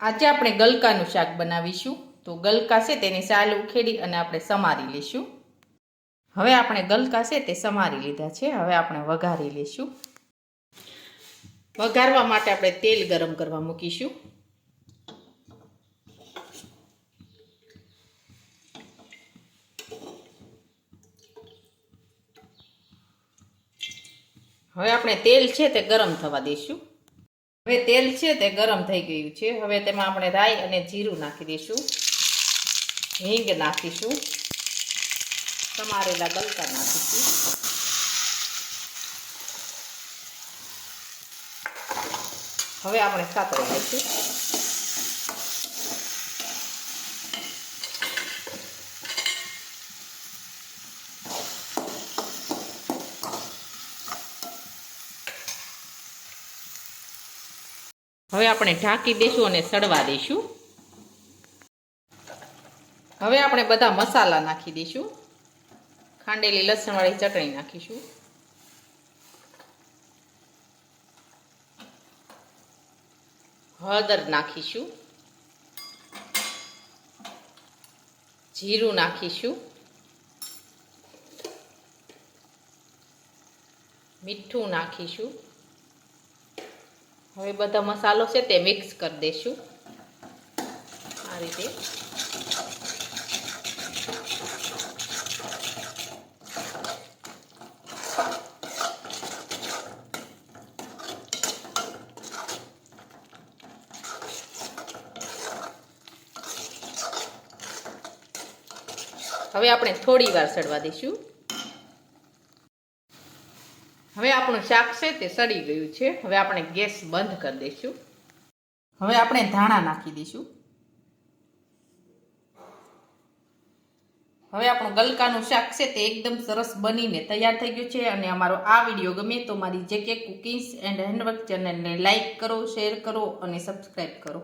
આજે આપણે ગલકાનું શાક બનાવીશું. તો ગલકા છે તેની સાલ ઉખેડી અને આપણે સમારી લઈશું હવે આપણે ગલકા છે તે સમારી લીધા છે. હવે આપણે વઘારી લઈશું વઘારવા માટે આપણે તેલ ગરમ કરવા મૂકીશું. હવે આપણે તેલ છે તે ગરમ થવા દઈશું હવે તેલ છે તે ગરમ થઈ ગયું છે. હવે તેમાં આપણે રાઈ અને જીરું નાખી દઈશું. હિંગ નાખીશું. સમારેલા ગલકા નાખીશું. હવે આપણે સાતળી લઈશું. હવે આપણે ઢાંકી દઈશું અને સડવા દઈશું હવે આપણે બધા મસાલા નાખી દઈશું ખાંડેલી લસણવાળી ચટણી નાખીશું. હળદર નાખીશું. જીરું નાખીશું. મીઠું નાખીશું. હવે બધા મસાલો છે તે મિક્સ કરી દઈશું આ રીતે. હવે આપણે થોડી વાર સડવા દઈશું હવે આપણું શાક છે તે સડી ગયું છે. હવે આપણે ગેસ બંધ કરી દઈશું. હવે આપણે ધાણા નાખી દઈશું. હવે આપણું ગલકાનું શાક છે તે એકદમ સરસ બનીને તૈયાર થઈ ગયું છે અને અમારો આ વીડિયો ગમે તો મારી જે કે કુકિંગ્સ એન્ડ હેન્ડવર્ક ચેનલને લાઇક કરો, શેર કરો અને સબસ્ક્રાઈબ કરો.